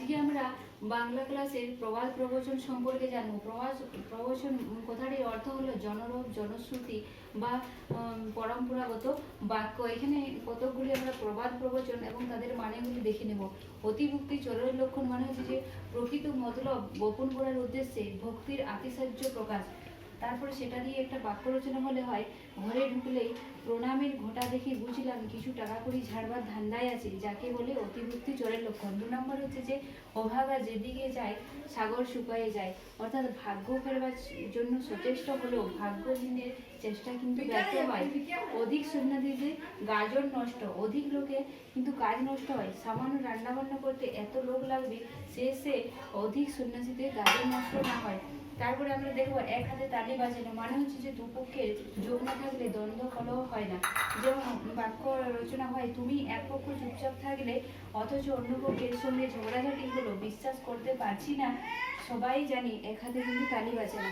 আজকে আমরা বাংলা ক্লাসের প্রবাদ প্রবচন সম্পর্কে জানব। প্রবাস প্রবচন কথাটির অর্থ হলো জনরূপ, জনশ্রুতি বা পরম্পরাগত বাক্য। এখানে কতকগুলি আমরা প্রবাদ প্রবচন এবং তাদের মানেগুলি দেখে নেব। অতিভক্তি চলের লক্ষণ মানে হচ্ছে যে প্রকৃত মতলব গোপন করার উদ্দেশ্যে ভক্তির আতিশায্য প্রকাশ। তারপরে সেটা দিয়ে একটা বাক্য রচনা হলে হয় ঘরে ঢুকলেই প্রণামের ঘোটা দেখে বুঝলাম কিছু টাকা কড়ি ঝাড়বার ধান্দায় আছে যাকে বলে অতিভক্তি চোরের লক্ষণ। দু নম্বর হচ্ছে যে অভাগা যেদিকে যায় সাগর শুকায়ে যায়। অর্থাৎ ভাগ্য ফেরবার জন্য সচেষ্ট হলেও ভাগ্যহীনের চেষ্টা কিন্তু ব্যর্থ হয়। অধিক সন্ন্যাসীতে গাজন নষ্ট অধিক লোকে কিন্তু কাজ নষ্ট হয়। সামান্য রান্না বান্না করতে এত লোক লাগবে সে সে অধিক সন্ন্যাসীতে গাজন নষ্ট না হয়। তারপরে আমরা দেখব এক হাতে তালি বাজানো মানে হচ্ছে যে দুপক্ষের যোগ না থাকলে দ্বন্দ্ব কলহ হয় না। যেমন বাক্য রচনা হয়, তুমি এক পক্ষ চুপচাপ থাকলে অথচ অন্য পক্ষের সঙ্গে ঝগড়াঝাটি হলো। বিশ্বাস করতে পারছি না। সবাই জানি এক হাতে কিন্তু তালি বাজে না।